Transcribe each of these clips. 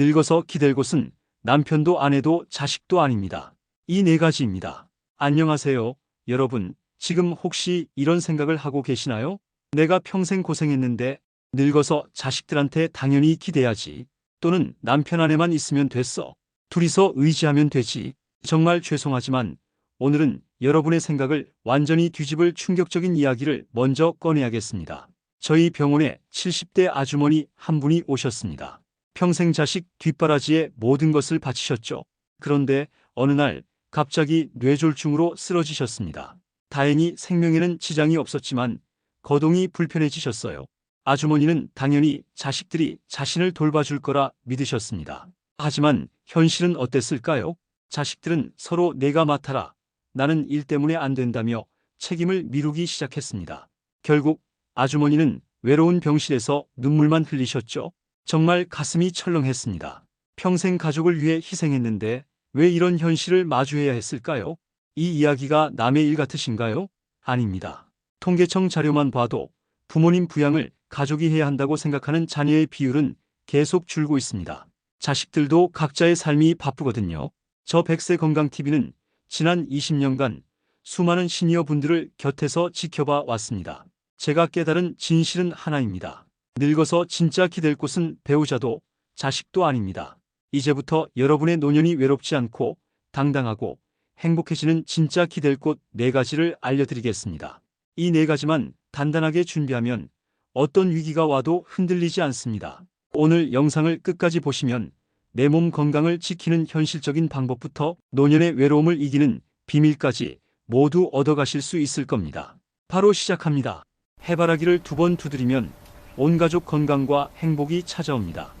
늙어서 기댈 곳은 남편도 아내도 자식도 아닙니다. 이 네 가지입니다. 안녕하세요, 여러분. 지금 혹시 이런 생각을 하고 계시나요? 내가 평생 고생했는데 늙어서 자식들한테 당연히 기대야지. 또는 남편 아내만 있으면 됐어. 둘이서 의지하면 되지. 정말 죄송하지만 오늘은 여러분의 생각을 완전히 뒤집을 충격적인 이야기를 먼저 꺼내야겠습니다. 저희 병원에 70대 아주머니 한 분이 오셨습니다. 평생 자식 뒷바라지에 모든 것을 바치셨죠. 그런데 어느 날 갑자기 뇌졸중으로 쓰러지셨습니다. 다행히 생명에는 지장이 없었지만 거동이 불편해지셨어요. 아주머니는 당연히 자식들이 자신을 돌봐줄 거라 믿으셨습니다. 하지만 현실은 어땠을까요? 자식들은 서로 내가 맡아라. 나는 일 때문에 안 된다며 책임을 미루기 시작했습니다. 결국 아주머니는 외로운 병실에서 눈물만 흘리셨죠. 정말 가슴이 철렁했습니다. 평생 가족을 위해 희생했는데 왜 이런 현실을 마주해야 했을까요? 이 이야기가 남의 일 같으신가요? 아닙니다. 통계청 자료만 봐도 부모님 부양을 가족이 해야 한다고 생각하는 자녀의 비율은 계속 줄고 있습니다. 자식들도 각자의 삶이 바쁘거든요. 저 백세 건강TV는 지난 20년간 수많은 시니어 분들을 곁에서 지켜봐 왔습니다. 제가 깨달은 진실은 하나입니다. 늙어서 진짜 기댈 곳은 배우자도 자식도 아닙니다. 이제부터 여러분의 노년이 외롭지 않고 당당하고 행복해지는 진짜 기댈 곳 네 가지를 알려드리겠습니다. 이 네 가지만 단단하게 준비하면 어떤 위기가 와도 흔들리지 않습니다. 오늘 영상을 끝까지 보시면 내 몸 건강을 지키는 현실적인 방법부터 노년의 외로움을 이기는 비밀까지 모두 얻어가실 수 있을 겁니다. 바로 시작합니다. 해바라기를 두 번 두드리면 온 가족 건강과 행복이 찾아옵니다.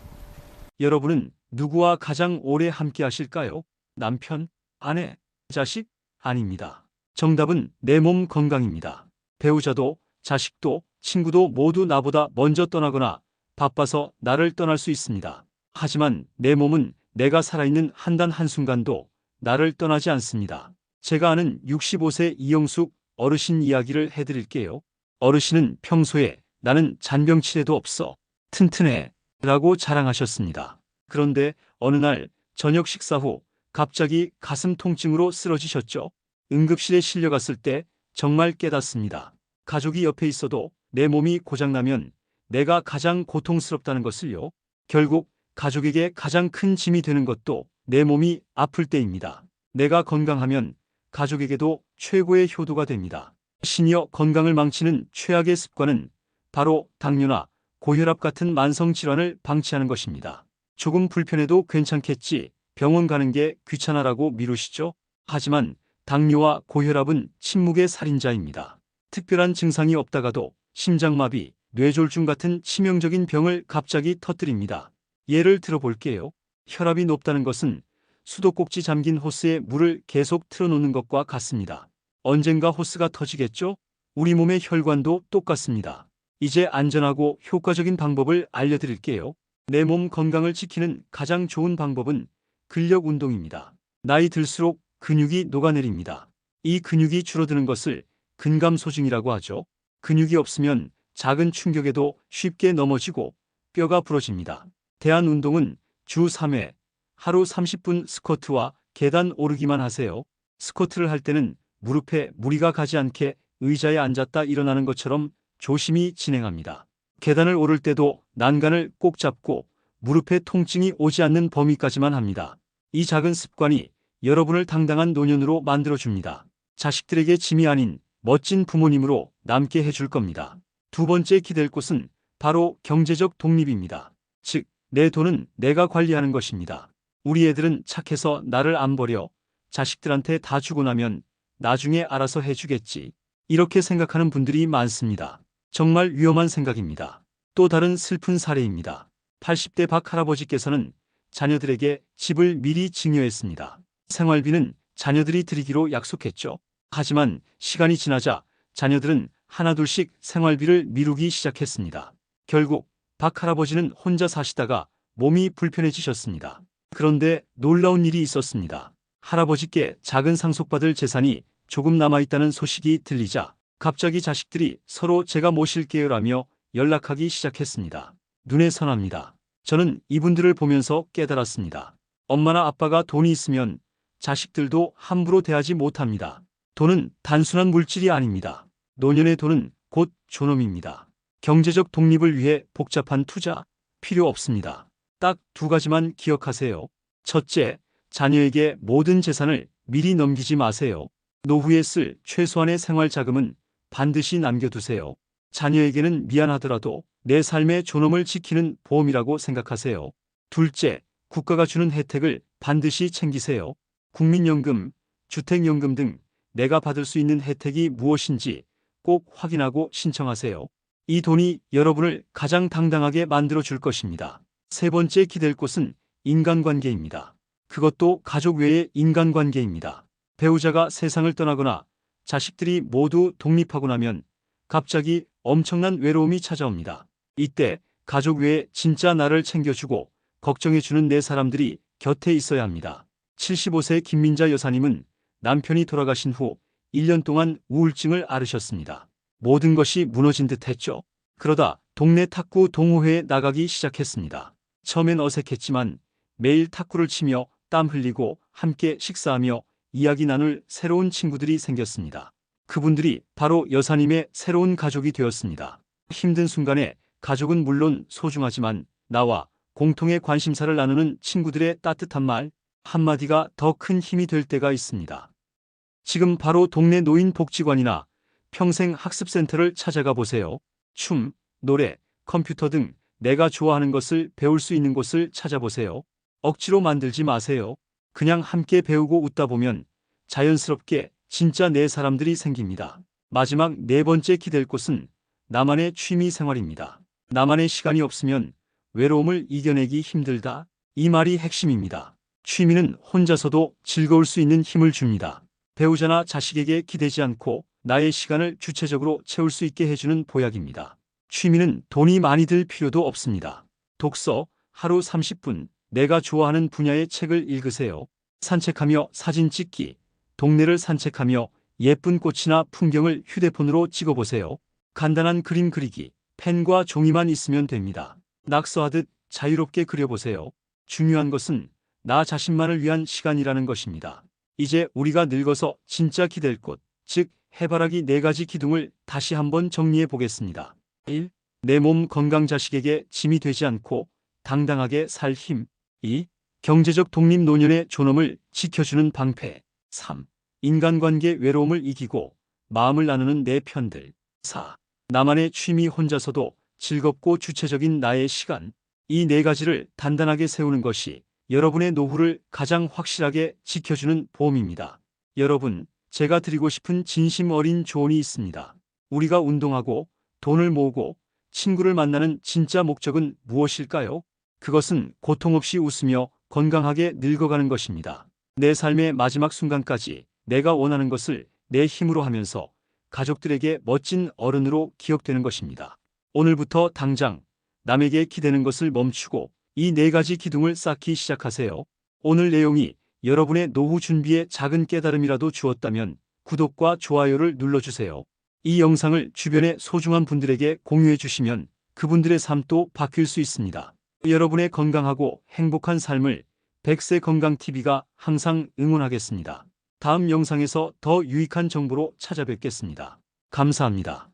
여러분은 누구와 가장 오래 함께 하실까요? 남편, 아내, 자식? 아닙니다. 정답은 내 몸 건강입니다. 배우자도, 자식도, 친구도 모두 나보다 먼저 떠나거나 바빠서 나를 떠날 수 있습니다. 하지만 내 몸은 내가 살아있는 한단 한순간도 나를 떠나지 않습니다. 제가 아는 65세 이영숙 어르신 이야기를 해드릴게요. 어르신은 평소에 나는 잔병치레도 없어. 튼튼해. 라고 자랑하셨습니다. 그런데 어느 날 저녁 식사 후 갑자기 가슴 통증으로 쓰러지셨죠. 응급실에 실려갔을 때 정말 깨닫습니다. 가족이 옆에 있어도 내 몸이 고장나면 내가 가장 고통스럽다는 것을요. 결국 가족에게 가장 큰 짐이 되는 것도 내 몸이 아플 때입니다. 내가 건강하면 가족에게도 최고의 효도가 됩니다. 시니어 건강을 망치는 최악의 습관은 바로 당뇨나 고혈압 같은 만성 질환을 방치하는 것입니다. 조금 불편해도 괜찮겠지 병원 가는 게 귀찮아라고 미루시죠? 하지만 당뇨와 고혈압은 침묵의 살인자입니다. 특별한 증상이 없다가도 심장마비, 뇌졸중 같은 치명적인 병을 갑자기 터뜨립니다. 예를 들어볼게요. 혈압이 높다는 것은 수도꼭지 잠긴 호스에 물을 계속 틀어놓는 것과 같습니다. 언젠가 호스가 터지겠죠? 우리 몸의 혈관도 똑같습니다. 이제 안전하고 효과적인 방법을 알려드릴게요. 내 몸 건강을 지키는 가장 좋은 방법은 근력 운동입니다. 나이 들수록 근육이 녹아내립니다. 이 근육이 줄어드는 것을 근감소증이라고 하죠. 근육이 없으면 작은 충격에도 쉽게 넘어지고 뼈가 부러집니다. 대한 운동은 주 3회 하루 30분 스쿼트와 계단 오르기만 하세요. 스쿼트를 할 때는 무릎에 무리가 가지 않게 의자에 앉았다 일어나는 것처럼 조심히 진행합니다. 계단을 오를 때도 난간을 꼭 잡고 무릎에 통증이 오지 않는 범위까지만 합니다. 이 작은 습관이 여러분을 당당한 노년으로 만들어줍니다. 자식들에게 짐이 아닌 멋진 부모님으로 남게 해줄 겁니다. 두 번째 기댈 곳은 바로 경제적 독립입니다. 즉, 내 돈은 내가 관리하는 것입니다. 우리 애들은 착해서 나를 안 버려 자식들한테 다 주고 나면 나중에 알아서 해주겠지. 이렇게 생각하는 분들이 많습니다. 정말 위험한 생각입니다. 또 다른 슬픈 사례입니다. 80대 박 할아버지께서는 자녀들에게 집을 미리 증여했습니다. 생활비는 자녀들이 드리기로 약속했죠. 하지만 시간이 지나자 자녀들은 하나둘씩 생활비를 미루기 시작했습니다. 결국 박 할아버지는 혼자 사시다가 몸이 불편해지셨습니다. 그런데 놀라운 일이 있었습니다. 할아버지께 작은 상속받을 재산이 조금 남아있다는 소식이 들리자 갑자기 자식들이 서로 제가 모실게요라며 연락하기 시작했습니다. 눈에 선합니다. 저는 이분들을 보면서 깨달았습니다. 엄마나 아빠가 돈이 있으면 자식들도 함부로 대하지 못합니다. 돈은 단순한 물질이 아닙니다. 노년의 돈은 곧 존엄입니다. 경제적 독립을 위해 복잡한 투자 필요 없습니다. 딱 두 가지만 기억하세요. 첫째, 자녀에게 모든 재산을 미리 넘기지 마세요. 노후에 쓸 최소한의 생활 자금은 반드시 남겨두세요. 자녀에게는 미안하더라도 내 삶의 존엄을 지키는 보험이라고 생각하세요. 둘째, 국가가 주는 혜택을 반드시 챙기세요. 국민연금, 주택연금 등 내가 받을 수 있는 혜택이 무엇인지 꼭 확인하고 신청하세요. 이 돈이 여러분을 가장 당당하게 만들어 줄 것입니다. 세 번째 기댈 곳은 인간관계입니다. 그것도 가족 외의 인간관계입니다. 배우자가 세상을 떠나거나 자식들이 모두 독립하고 나면 갑자기 엄청난 외로움이 찾아옵니다. 이때 가족 외에 진짜 나를 챙겨주고 걱정해주는 내 사람들이 곁에 있어야 합니다. 75세 김민자 여사님은 남편이 돌아가신 후 1년 동안 우울증을 앓으셨습니다. 모든 것이 무너진 듯 했죠. 그러다 동네 탁구 동호회에 나가기 시작했습니다. 처음엔 어색했지만 매일 탁구를 치며 땀 흘리고 함께 식사하며 이야기 나눌 새로운 친구들이 생겼습니다. 그분들이 바로 여사님의 새로운 가족이 되었습니다. 힘든 순간에 가족은 물론 소중하지만 나와 공통의 관심사를 나누는 친구들의 따뜻한 말 한마디가 더 큰 힘이 될 때가 있습니다. 지금 바로 동네 노인복지관이나 평생 학습센터를 찾아가 보세요. 춤, 노래, 컴퓨터 등 내가 좋아하는 것을 배울 수 있는 곳을 찾아보세요. 억지로 만들지 마세요. 그냥 함께 배우고 웃다 보면 자연스럽게 진짜 내 사람들이 생깁니다. 마지막 네 번째 기댈 곳은 나만의 취미 생활입니다. 나만의 시간이 없으면 외로움을 이겨내기 힘들다. 이 말이 핵심입니다. 취미는 혼자서도 즐거울 수 있는 힘을 줍니다. 배우자나 자식에게 기대지 않고 나의 시간을 주체적으로 채울 수 있게 해주는 보약입니다. 취미는 돈이 많이 들 필요도 없습니다. 독서, 하루 30분, 내가 좋아하는 분야의 책을 읽으세요. 산책하며 사진 찍기, 동네를 산책하며 예쁜 꽃이나 풍경을 휴대폰으로 찍어보세요. 간단한 그림 그리기, 펜과 종이만 있으면 됩니다. 낙서하듯 자유롭게 그려보세요. 중요한 것은 나 자신만을 위한 시간이라는 것입니다. 이제 우리가 늙어서 진짜 기댈 곳, 즉 해바라기 네 가지 기둥을 다시 한번 정리해 보겠습니다. 1. 내 몸 건강 자식에게 짐이 되지 않고 당당하게 살 힘. 2. 경제적 독립 노년의 존엄을 지켜주는 방패. 3. 인간관계 외로움을 이기고 마음을 나누는 내 편들. 4. 나만의 취미 혼자서도 즐겁고 주체적인 나의 시간. 이 네 가지를 단단하게 세우는 것이 여러분의 노후를 가장 확실하게 지켜주는 보험입니다. 여러분, 제가 드리고 싶은 진심 어린 조언이 있습니다. 우리가 운동하고 돈을 모으고 친구를 만나는 진짜 목적은 무엇일까요? 그것은 고통 없이 웃으며 건강하게 늙어가는 것입니다. 내 삶의 마지막 순간까지 내가 원하는 것을 내 힘으로 하면서 가족들에게 멋진 어른으로 기억되는 것입니다. 오늘부터 당장 남에게 기대는 것을 멈추고 이 네 가지 기둥을 쌓기 시작하세요. 오늘 내용이 여러분의 노후 준비에 작은 깨달음이라도 주었다면 구독과 좋아요를 눌러주세요. 이 영상을 주변의 소중한 분들에게 공유해 주시면 그분들의 삶도 바뀔 수 있습니다. 여러분의 건강하고 행복한 삶을 백세 건강TV가 항상 응원하겠습니다. 다음 영상에서 더 유익한 정보로 찾아뵙겠습니다. 감사합니다.